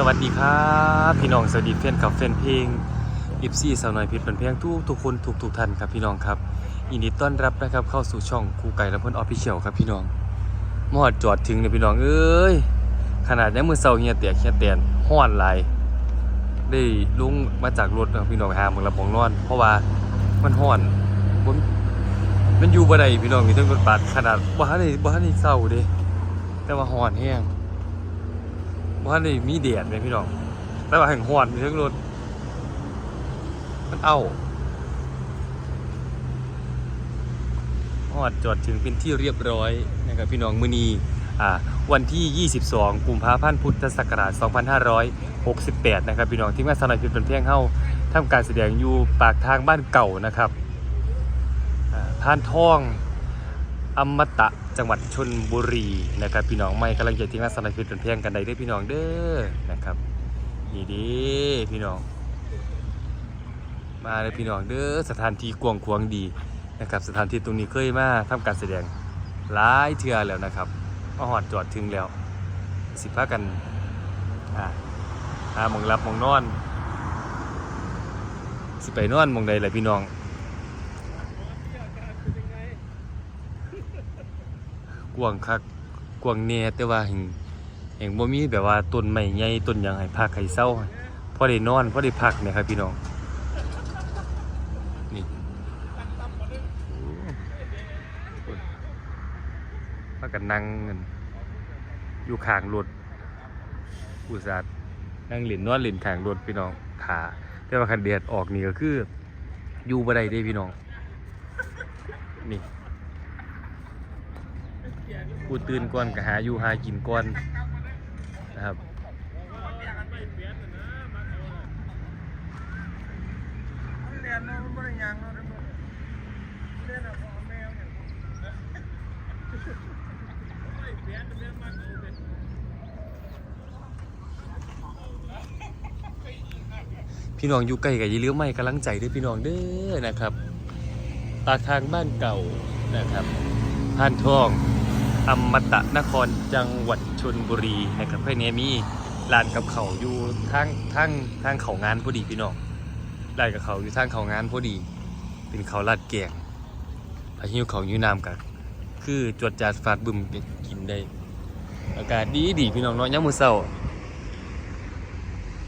สวัสดีครับพี่น้องสวัสดีแฟนกับแฟนเพลงอิฟซี่สาวน้อยเพชรเป็นเพลงทุกทุกคนทุกทุกท่านครับพี่น้องครับยินดีต้อนรับนะครับเข้าสู่ช่องครูไก่และเพื่อนออฟฟิเชียลครับพี่น้องมอดจอดถึงเนี่ยพี่น้องเอ้ยขนาดยังมือเศร้าเฮียเตียกเฮียเตียนห้อนหลายได้ลุงมาจากรถนะพี่น้องหาเมืองลำบองนอน เพราะว่ามันห้อนมันมันอยู่บ่ได้พี่น้องมีทั้งรถบัสขนาดบ่ทันได้บ่ทันได้เศร้าด้แต่ว่าห้อนแห้ง ว่าในมีเดียดไหมพี่น้องแต่ว่าแห่งหวนมีทั้งรถมันเอาหอดจอดถึงเป็นที่เรียบร้อยนะครับพี่น้องมือนีอ่าวันที่ 22 กุมภาพันธ์พุทธศักราช 2568 นะครับพี่น้องที่งานสนอยพิษเป็นเพียงเข้าทำการแสดงอยู่ปากทางบ้านเก่านะครับอ่าท่านท่อง อมตะจังหวัดชนบุรีนะครับ พี่น้องไม่กำลังจะทิ้งานสนายพิษเป็นเพียงกันใดด้อพี่น้องเด้อนะครับนี่ดีพี่น้อง มาเลยพี่น้องเด้อสถานที่กวางขวางดีนะครับ สถานที่ตรงนี้เคยมาทำการแสดงหลายเทือแล้วนะครับมาหอดจอดถึงแล้ว สิพากันอ่าหามองรับมองนอน สิไปนอนมองใดแหละพี่น้อง กวางคักกวางแน่แต่ว่าแห่งแห่งบ่มีแบบว่าต้นไม้ใหญ่ต้นหยังให้พักให้เศร้าพอได้นอนพอได้พักเนะครับพี่น้องนี่พากันนั่งอยู่ข้างรถอุตส่าห์นั่งเล่นนอนเล่นข้างรถพี่น้องขาแต่ว่าคันแดดออกนี่ก็คืออยู่บ่ได้เด้พี่น้องนี่ กูตื่นก่อนก็หาอยู่หากินก่อนนะครับพี่น้องอยู่ใกล้กับยี่เลี้ยวไม่กำลังใจด้วยพี่น้องเด้อนะครับ ปากทางบ้านเก่านะครับพานทอง อมตะนครจังหวัดชนบุรีนะครับเพื่อนนี้มีร้านกับเขาอยู่ทางทางทางเขางานพอดีพี่น้องร้านกับเขาอยู่ทางเขางานพอดี เป็นเขาลาดแกงพาหิวเขาอยู่น้ำกันคือจวดจาดฟาดบึมกินได้ อากาศดีดีพี่น้องเนาะยามมื้อเช้า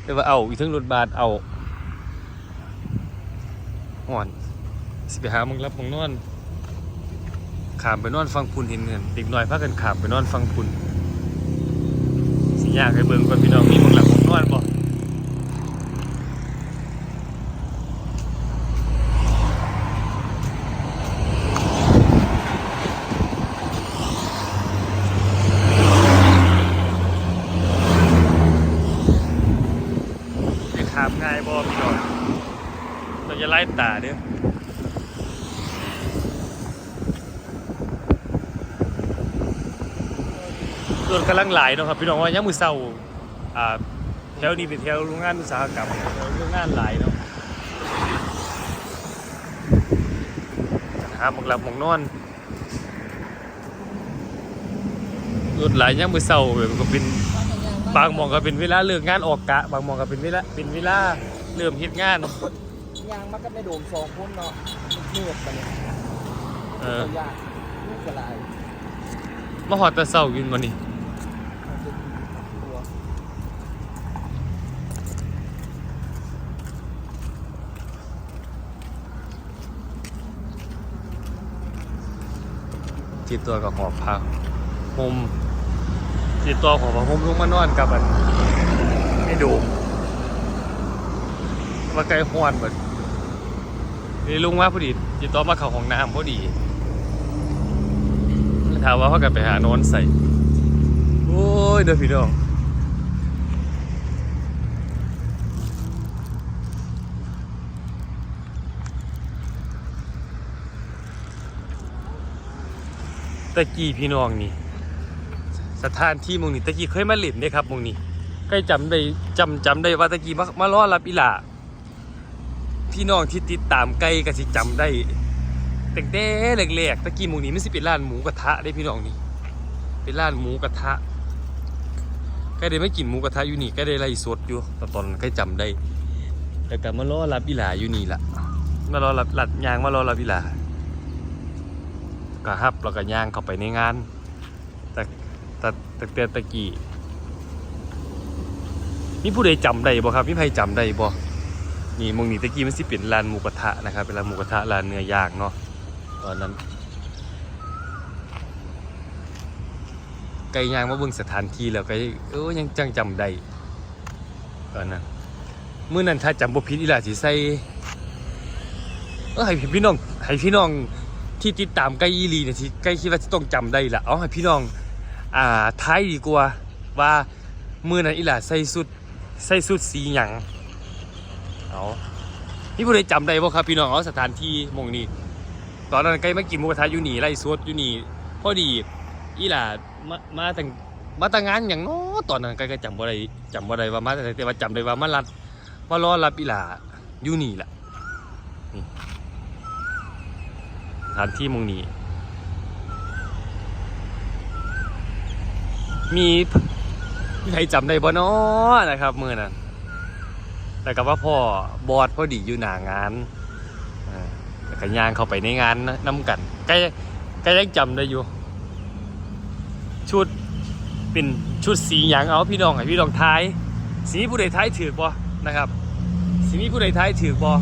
แต่ว่าเอาอีกทั้งรถบัสเอาห่อนสิไปหามึงรับมึงนอน ขามไปนอนฟังพุนเห็นเงินเด็กน้อยพากันขามไปนอนฟังพุนสิยากให้เบิ่งก่อนพี่น้องมีมึงหลับมึงนอนบ่จะขามง่ายบ่พี่น้องเราจะไล่ตาเด้อ รถกำลังหลายเนาะครับพี่น้องว่ายังมือเศร้าอ่าแถวนี้เป็นแถวโรงงานอุตสาหกรรมแถวโรงงานหลายเนาะหาหมองหลับหมองนอนรถหลายยังมือเศร้าแบบก็เป็นบางหมองก็เป็นเวลาเลิกงานออกกะ บางหมองก็เป็นเวลาเป็นเวลาเริ่มเฮ็ดงาน ยางมันก็ไม่โดมสองคนเนาะเลือดไปเนี่ยเออตัวยากลูกกระลายมาหอดแตะเศร้ากินมานี่มันจะตัว จีตัวกับหอบผ้าห่มจีตัวหอบผ้าห่มลุงมานอนกับมันไม่ดูมาไกลหวนเหมือนนี่ลุงว่าพอดีจีตัวมาเข่าของน้ำพอดีถามว่าเขากันไปหาโน้นใส่ โอ้ยเด้อพี่น้อง ตะกี้พี่น้องนี่ สถานที่มงนี้ตะกี้เคยมาเล่นเด้ครับมงนี้ใกล้จำได้จำจำได้ว่าตะกี้มามาล้อรับอีหล่าพี่น้องที่ติดตามไกลก็สิจำได้แต่แต่แรกๆตะกี้มงนี้มันสิเป็นร้านหมูกระทะได้พี่น้องนี่เป็นร้านหมูกระทะกล้ได้ไม่กินหมูกระทะอยู่นี่กล้ได้ไล่สดอยู่แต่ตอนใกล้จำได้แต่กลับมารอรับอีหลาอยู่นี่ละมารอรับหลัดยางมารอรับอีหลา ก็ฮับแล้วก็ย่างเข้าไปในงาน แต่แต่แต่แต่ตะกี้มีผู้ใดจำได้บ่ครับมีใครจำได้บ่นี่มงนี่ตะกี้มันสิเป็นร้านหมูกระทะนะครับเป็นร้านหมูกระทะร้านเนื้อย่างเนาะตอนนั้นไก่ย่างมาเบิ่งสถานที่แล้วก็เออยังจังจำได้ตอนนั้นเมื้อนั้นถ้าจำบ่ผิดอีหล่าสิใส่เออให้พี่น้องให้พี่น้อง ที่ติดตามไก่อีหลีเนี่ยที่ไก่คิดว่าจะต้องจำได้ล่ะเอาให้พี่น้องอ่าท้ายดีกว่าว่ามือนั้นอีหล่าใส่สุดใส่สุดสีหยังเอานี่ผู้ใดจำได้บ่ครับพี่น้องเอาสถานที่มงนี้ตอนนั้นไก่มากินหมูกระทะอยู่นี่ไล่สดอยู่นี่พอดีอีหล่ามามาแต่งมาแต่งงานอย่างน้อตอนนั้นใก็จำบ่ได้จำบ่ได้ว่ามาแต่แต่ว่าจำได้ว่ามารัดมารอรับอีหล่าอยู่นี่แหละนี่ส ถานที่มุงนี้ มีใครจำได้บ่นอนะครับมือนั้นแต่กับว่าพ่อบอดพอดีอยู่หน้างานแล้วก็ย่างเข้าไปในงานน้ำกันใกล้ใกล้ยังจำได้อยู่ ชุดเป็นชุดสีหยางเอาพี่น้องให้พี่น้องท้าย สีผู้ใดท้ายถือบ่นะครับ สีนี้ผู้ใดท้ายถือบ่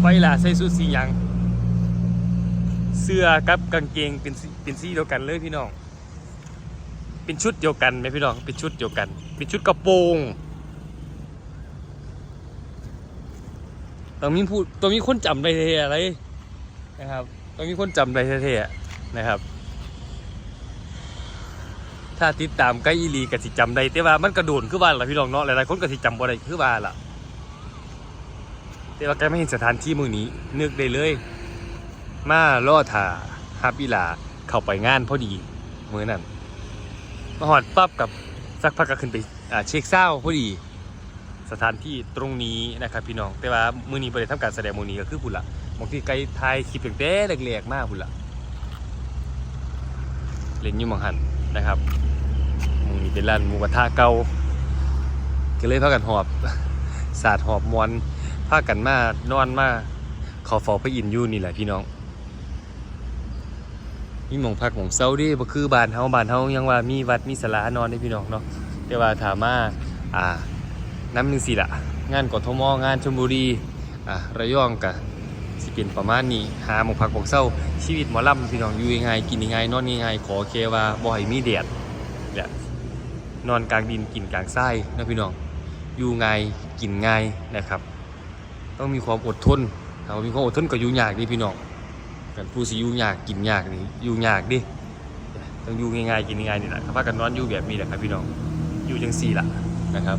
ไฟล่ะใส่ชุดสีหยาง เสื้อกับกางเกงเป็นสีเป็นสีเดียวกันเลยพี่น้อง เป็นชุดเดียวกันไหมพี่น้อง เป็นชุดเดียวกัน เป็นชุดกระโปรงต้องมีผู้ต้องมีคนจำได้เท่ๆอะไรนะครับต้องมีคนจำได้เท่ๆนะครับ ถ้าติดตามใกล้อีลีก็สิจำได้แต่ว่ามันกระโดนคือว่านละพี่น้องเนาะหลายๆคนก็สิจำบ่ได้คือว่านละแต่ว่าแกไม่เห็นสถานที่มือนี้นึกได้เลย มาล่อถาฮับอีหลาเข้าไปงานพอดีมื้อนั้นมาหอดปั๊บกับสักพักก็ขึ้นไปเช็คเศร้าพอดี สถานที่ตรงนี้นะครับพี่น้องแต่ว่ามื้อนี้บ่ได้ทำการแสดงมื้อนี้ก็คือพุ่นละบางทีไกลถ่ายคลิปตั้งแต่แรกๆมากพุ่นละเล่นอยู่หมองหันนะครับมึงนี่เป็นร้านหมูกระทะเก่าก็เลยพากันหอบสาดหอบมวนพากันมานอนมาขอฟอพระอินทร์อยู่นี่แหละพี่น้อง มีหมองพักหมองเซาดิบ่คือบ้านเฮาบ้านเฮายังว่ามีวัดมีศาลานอนได้พี่น้องเนาะแต่ว่าถามมาอ่าน้ำหนึ่งสิละงานกทมงานชลบุรีอ่าระยองกะสิเป็นประมาณนี้หาหมองพักหมองเซาชีวิตหมอลำพี่น้องอยู่ยังไงกินยังไงนอนยังไงขอแค่ว่าบ่ให้มีแดดเนี่ยนอนกลางดินกินกลางทรายนะพี่น้องอยู่ง่ายกินง่ายนะครับ ต้องมีความอดทนถ้ามีความอดทนก็อยู่ยากดิพี่น้อง กันผู้สิอยู่ยากกินยากนี่อยู่ยากดิต้องอยู่ง่ายๆกินง่ายๆนี่แหละครับพากันนอนอยู่แบบนี้แหละครับพี่น้องอยู่จังสี่ละนะครับ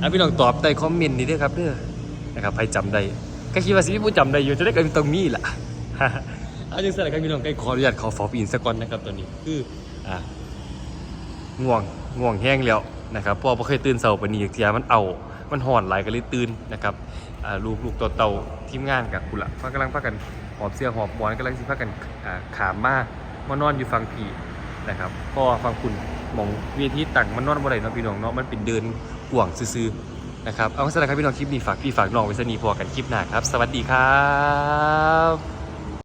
อะพี่น้องตอบใต้คอมเมนต์นี่ด้อครับเด้อนะครับใครจำได้ก็คิดว่าสิพี่ผู้จำได้อยู่จะได้กันตรงนี้ล่ะเอาจังสั่นแหละครับพี่น้องใกล้ขออนุญาตขอฟอปีนสักก่อนนะครับตอนนี้คืออ่าง่วงง่วงแห้งแล้วนะครับเพอบ่เคยตื่นเช้าปานนี้อีกเทียมันเอา มันห่อนหลายก็เลยตื่นนะครับ ลูกลูกตัวเต่าทีมงานกับกุละพากำลังพากันหอบเสื้อหอบบอนกำลังสิพากันขามมามานอนอยู่ฟังผีนะครับเพอฟังคุณมองเวทีตั้งมันนอนบ่ได้เนาะพี่น้องเนาะมันเป็นเดินกว่างซื่อๆนะครับเอาสำหรับครับพี่น้องคลิปนี้ฝากพี่ฝากน้องไว้สนีพอกันคลิปหน้าครับ สวัสดีครับ